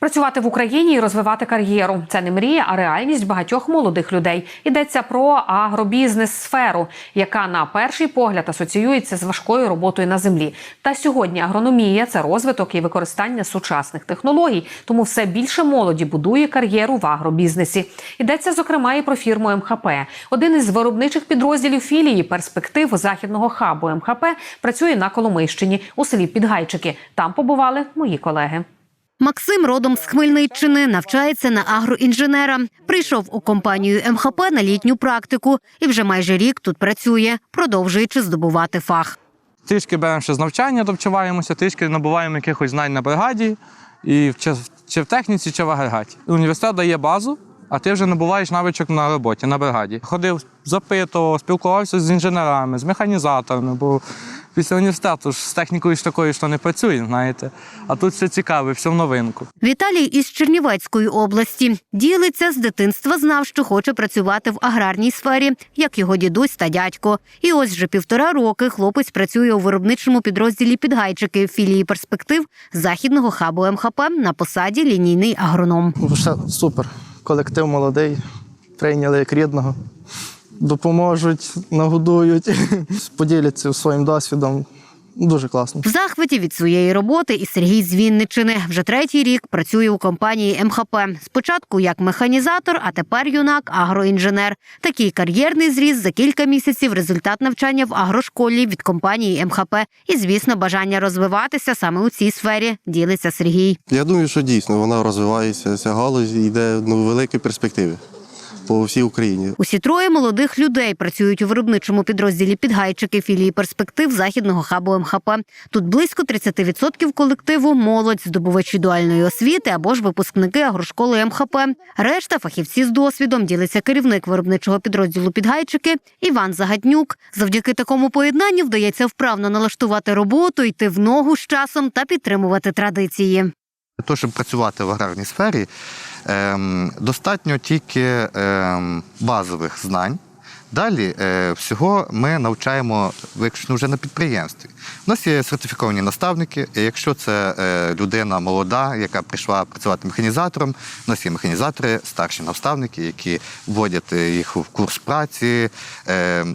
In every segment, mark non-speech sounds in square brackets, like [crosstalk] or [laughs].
Працювати в Україні і розвивати кар'єру це не мрія, а реальність багатьох молодих людей. Йдеться про агробізнес сферу, яка на перший погляд асоціюється з важкою роботою на землі. Та сьогодні агрономія це розвиток і використання сучасних технологій. Тому все більше молоді будує кар'єру в агробізнесі. Йдеться зокрема і про фірму МХП. Один із виробничих підрозділів філії перспектив західного хабу МХП працює на Коломийщині у селі Підгайчики. Там побували мої колеги. Максим родом з Хмельниччини, навчається на агроінженера. Прийшов у компанію МХП на літню практику і вже майже рік тут працює, продовжуючи здобувати фах. Трішки беремо ще з навчання, довчуваємося, трішки набуваємо якихось знань на бригаді, і чи, в техніці, чи в агрегаті. Університет дає базу, а ти вже набуваєш навичок на роботі, на бригаді. Ходив, запитував, спілкувався з інженерами, з механізаторами, бо після університету ж з технікою ж такою, що не працює, знаєте. А тут все цікаве, все в новинку. Віталій із Чернівецької області ділиться з дитинства, знав, що хоче працювати в аграрній сфері, як його дідусь та дядько. І ось вже півтора роки хлопець працює у виробничому підрозділі підгайчики філії перспектив західного хабу МХП на посаді лінійний агроном. Все супер. Колектив молодий, прийняли як рідного, допоможуть, нагодують, [laughs] поділяться своїм досвідом. Дуже класно. В захваті від своєї роботи і Сергій з Вінниччини вже третій рік працює у компанії МХП. Спочатку як механізатор, а тепер юнак агроінженер. Такий кар'єрний зріст за кілька місяців результат навчання в агрошколі від компанії МХП. І, звісно, бажання розвиватися саме у цій сфері. Ділиться Сергій. Я думаю, що дійсно вона розвивається, ця галузь йде ну, великі перспективи по всій Україні. Усі троє молодих людей працюють у виробничому підрозділі підгайчики філії перспектив західного хабу МХП. Тут близько 30% колективу молодь, здобувачі дуальної освіти або ж випускники агрошколи МХП. Решта фахівці з досвідом ділиться керівник виробничого підрозділу підгайчики Іван Загаднюк. Завдяки такому поєднанню вдається вправно налаштувати роботу, йти в ногу з часом та підтримувати традиції. Того, щоб працювати в аграрній сфері, достатньо тільки ем, базових знань. Далі е, всього ми навчаємо виключно вже на підприємстві. У нас є сертифіковані наставники. і Якщо це е, людина молода, яка прийшла працювати механізатором, у нас є механізатори, старші наставники, які вводять е, їх в курс праці,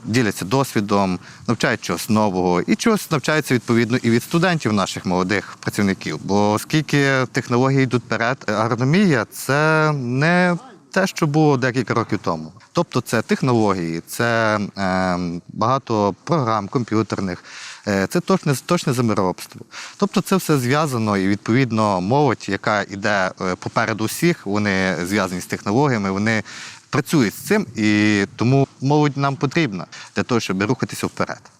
діляться досвідом, навчають чогось нового і чогось навчаються відповідно і від студентів наших молодих працівників. Бо оскільки технології йдуть вперед, агрономія це не те, що було декілька років тому. Тобто це технології, це е, багато програм комп'ютерних, е, це точне, точне землеробство. Тобто це все зв'язано і відповідно молодь, яка йде попереду всіх, вони зв'язані з технологіями, вони працюють з цим, і тому молодь нам потрібна для того, щоб рухатися вперед.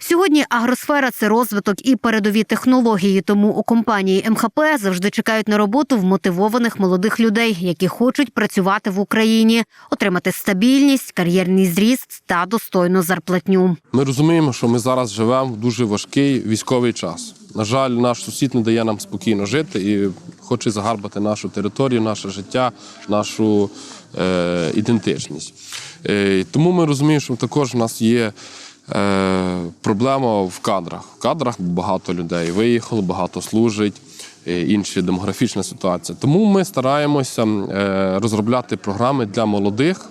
Сьогодні агросфера це розвиток і передові технології. Тому у компанії МХП завжди чекають на роботу вмотивованих молодих людей, які хочуть працювати в Україні, отримати стабільність, кар'єрний зріст та достойну зарплатню. Ми розуміємо, що ми зараз живемо в дуже важкий військовий час. На жаль, наш сусід не дає нам спокійно жити і хоче загарбати нашу територію, наше життя, нашу е, ідентичність. Е, тому ми розуміємо, що також в нас є. Е, проблема в кадрах. В кадрах багато людей виїхало, багато служить, е, інші демографічна ситуація. Тому ми стараємося е, розробляти програми для молодих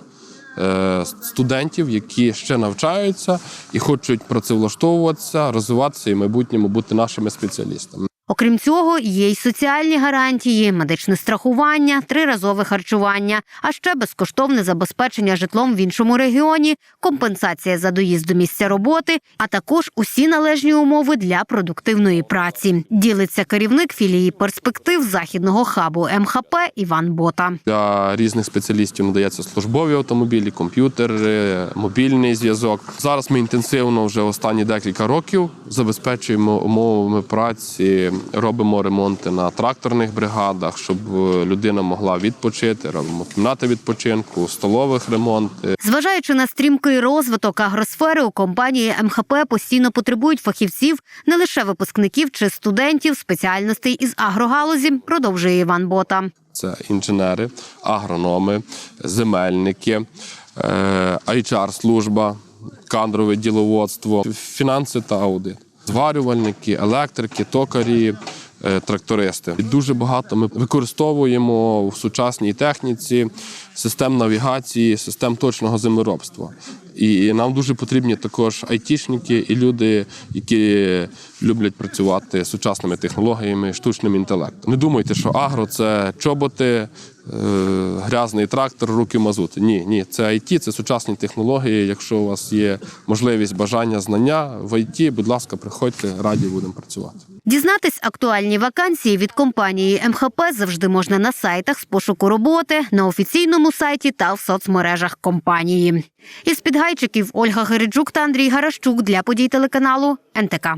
студентів, які ще навчаються і хочуть працевлаштовуватися, розвиватися і в майбутньому бути нашими спеціалістами. Окрім цього, є й соціальні гарантії, медичне страхування, триразове харчування, а ще безкоштовне забезпечення житлом в іншому регіоні, компенсація за доїзд до місця роботи, а також усі належні умови для продуктивної праці. Ділиться керівник філії перспектив західного хабу МХП Іван Бота. Для різних спеціалістів надається службові автомобілі, комп'ютери, мобільний зв'язок. Зараз ми інтенсивно вже останні декілька років забезпечуємо умовами праці, робимо ремонти на тракторних бригадах, щоб е, людина могла відпочити. Робимо кімнати відпочинку, столових ремонти. Зважаючи на стрімкий розвиток агросфери, у компанії МХП постійно потребують фахівців не лише випускників чи студентів спеціальностей із агрогалузі, продовжує Іван Бота. Це інженери, агрономи, земельники, е, HR-служба, кадрове діловодство, фінанси та аудит, зварювальники, електрики, токарі, е, трактористи. І дуже багато ми використовуємо в сучасній техніці систем навігації, систем точного землеробства. І нам дуже потрібні також айтішники і люди, які люблять працювати сучасними технологіями, штучним інтелектом. Не думайте, що агро це чоботи, е, грязний трактор, руки мазути. Ні, ні, це IT, це сучасні технології. Якщо у вас є можливість, бажання, знання в IT, будь ласка, приходьте, раді будемо працювати. Дізнатись актуальні вакансії від компанії МХП завжди можна на сайтах з пошуку роботи, на офіційному сайті та в соцмережах компанії. Із підгайчиків Ольга Гериджук та Андрій Гарашчук для подій телеканалу НТК.